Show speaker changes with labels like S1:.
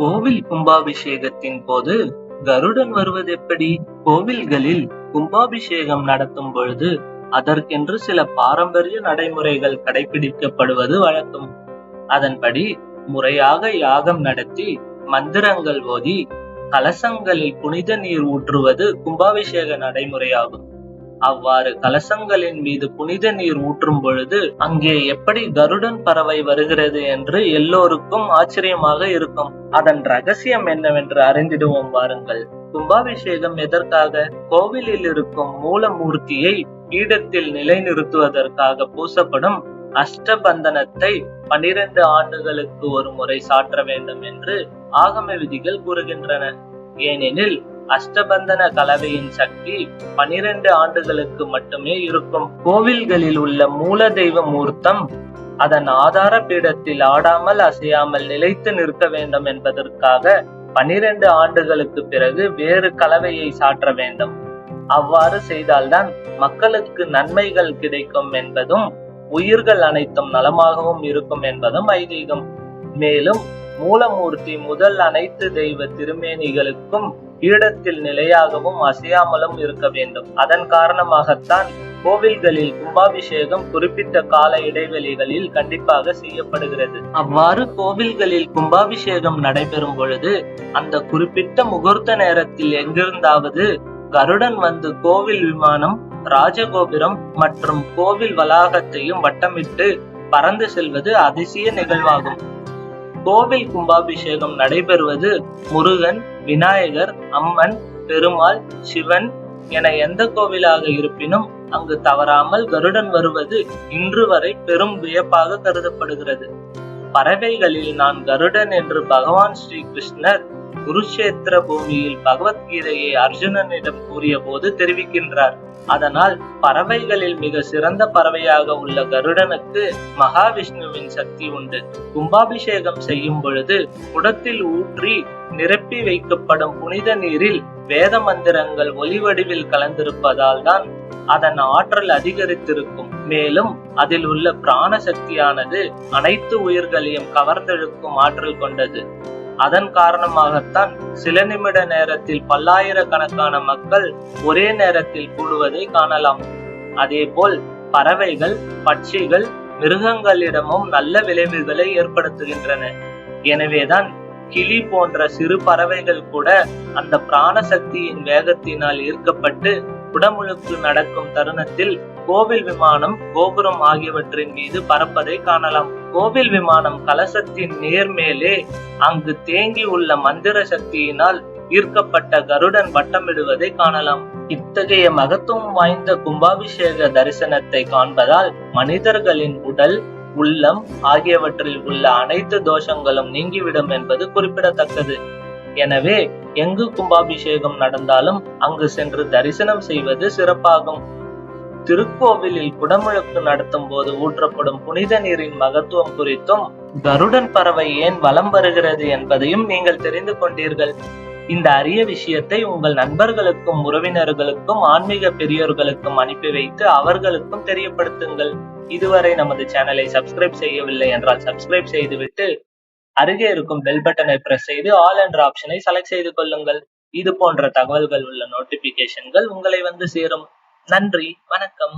S1: கோவில் கும்பாபிஷேகத்தின் போது கருடன் வருவது எப்படி? கோவில்களில் கும்பாபிஷேகம் நடத்தும் பொழுது அதற்கென்று சில பாரம்பரிய நடைமுறைகள் கடைபிடிக்கப்படுவது வழக்கம். அதன்படி முறையாக யாகம் நடத்தி மந்திரங்கள் ஓதி கலசங்களில் புனித நீர் ஊற்றுவது கும்பாபிஷேக நடைமுறையாகும். அவ்வாறு கலசங்களின் மீது புனித நீர் ஊற்றும் பொழுது அங்கே எப்படி கருடன் பறவை வருகிறது என்று எல்லோருக்கும் ஆச்சரியமாக இருக்கும். அதன் ரகசியம் என்னவென்று அறிந்திடுவோம் வாருங்கள். கும்பாபிஷேகம் எதற்காக? கோவிலில் இருக்கும் மூலமூர்த்தியை பீடத்தில் நிலைநிறுத்துவதற்காக பூசப்படும் அஷ்டபந்தனத்தை பனிரெண்டு ஆண்டுகளுக்கு ஒரு முறை சாற்ற வேண்டும் என்று ஆகம விதிகள் கூறுகின்றன. ஏனெனில் அஷ்டபந்தன கலவையின் சக்தி பனிரெண்டு ஆண்டுகளுக்கு மட்டுமே இருக்கும். கோவில்களில் உள்ள மூல தெய்வ மூர்த்தம் அதன் ஆதார பீடத்தில் ஆடாமல் அசையாமல் நிலைத்து நிற்க வேண்டும் என்பதற்காக பனிரெண்டு ஆண்டுகளுக்கு பிறகு வேறு கலவையை சாற்ற வேண்டும். அவ்வாறு செய்தால்தான் மக்களுக்கு நன்மைகள் கிடைக்கும் என்பதும் உயிர்கள் அனைத்தும் நலமாகவும் இருக்கும் என்பதும் ஐதீகம். மேலும் மூலமூர்த்தி முதல் அனைத்து தெய்வ திருமேனிகளுக்கும் ஈடத்தில் நிலையாகவும் அசையாமலும் இருக்க வேண்டும். அதன் காரணமாகத்தான் கோவில்களில் கும்பாபிஷேகம் குறிப்பிட்ட கால இடைவெளிகளில் கண்டிப்பாக செய்யப்படுகிறது. அவ்வாறு கோவில்களில் கும்பாபிஷேகம் நடைபெறும் பொழுது அந்த குறிப்பிட்ட முகூர்த்த நேரத்தில் எங்கிருந்தாவது கருடன் வந்து கோவில் விமானம் ராஜகோபுரம் மற்றும் கோவில் வளாகத்தையும் வட்டமிட்டு பறந்து செல்வது அதிசய நிகழ்வாகும். கோவில் கும்பாபிஷேகம் நடைபெறுவது முருகன் விநாயகர் அம்மன் பெருமாள் சிவன் என எந்த கோவிலாக இருப்பினும் அங்கு தவறாமல் கருடன் வருவது இன்று வரை பெரும் வியப்பாக கருதப்படுகிறது. பறவைகளில் நான் கருடன் என்று பகவான் ஸ்ரீ கிருஷ்ணர் குருஷேத்திர பூமியில் பகவத்கீதையை அர்ஜுனனிடம் கூறிய போது தெரிவிக்கின்றார். அதனால் பறவைகளில் மிக சிறந்த பறவையாக உள்ள கருடனுக்கு மகாவிஷ்ணுவின் சக்தி உண்டு. கும்பாபிஷேகம் செய்யும் பொழுது குடத்தில் ஊற்றி நிரப்பி வைக்கப்படும் புனித நீரில் வேத மந்திரங்கள் ஒலி வடிவில் கலந்திருப்பதால் தான் அதன் ஆற்றல் அதிகரித்திருக்கும். மேலும் அதில் உள்ள பிராண சக்தியானது அனைத்து உயிர்களையும் கவர்ந்தெழுக்கும் ஆற்றல் கொண்டது. அதன் காரணமாகத்தான் சில நிமிட நேரத்தில் பல்லாயிரக்கணக்கான மக்கள் ஒரே நேரத்தில் கூடுவதை காணலாம். அதேபோல் பறவைகள் பட்சிகள் மிருகங்களிடமும் நல்ல விளைவுகளை ஏற்படுத்துகின்றன. எனவேதான் கிளி போன்ற சிறு பறவைகள் கூட அந்த பிராண சக்தியின் வேகத்தினால் ஈர்க்கப்பட்டு குடமுழுக்கு நடக்கும் தருணத்தில் கோவில் விமானம் கோபுரம் ஆகியவற்றின் மீது பறப்பதை காணலாம். கோவில் விமானம் கலசத்தின் நேர்மேலே அங்கு தேங்கி உள்ள மந்திர சக்தியினால் ஈர்க்கப்பட்ட கருடன் வட்டமிடுவதை காணலாம். இத்தகைய மகத்துவம் வாய்ந்த கும்பாபிஷேக தரிசனத்தை காண்பதால் மனிதர்களின் உடல் உள்ளம் ஆகியவற்றில் உள்ள அனைத்து தோஷங்களும் நீங்கிவிடும் என்பது குறிப்பிடத்தக்கது. எனவே எங்கு கும்பாபிஷேகம் நடந்தாலும் அங்கு சென்று தரிசனம் செய்வது சிறப்பாகும். திருக்கோவிலில் குடமுழுக்கு நடத்தும் போது ஊற்றப்படும் புனித நீரின் மகத்துவம் குறித்தும் கருடன் பறவை ஏன் வலம் வருகிறது என்பதையும் நீங்கள் தெரிந்து கொண்டீர்கள். இந்த அரிய விஷயத்தை உங்கள் நண்பர்களுக்கும் உறவினர்களுக்கும் ஆன்மீக பெரியோர்களுக்கும் அனுப்பி வைத்து அவர்களுக்கும் தெரியப்படுத்துங்கள். இதுவரை நமது சேனலை சப்ஸ்கிரைப் செய்யவில்லை என்றால் சப்ஸ்கிரைப் செய்துவிட்டு அருகே இருக்கும் பெல் பட்டனை பிரஸ் செய்து ஆல் என்ற ஆப்ஷனை செலக்ட் செய்து கொள்ளுங்கள். இது போன்ற தகவல்கள் உள்ள நோட்டிபிகேஷன்கள் உங்களை வந்து சேரும். நன்றி வணக்கம்.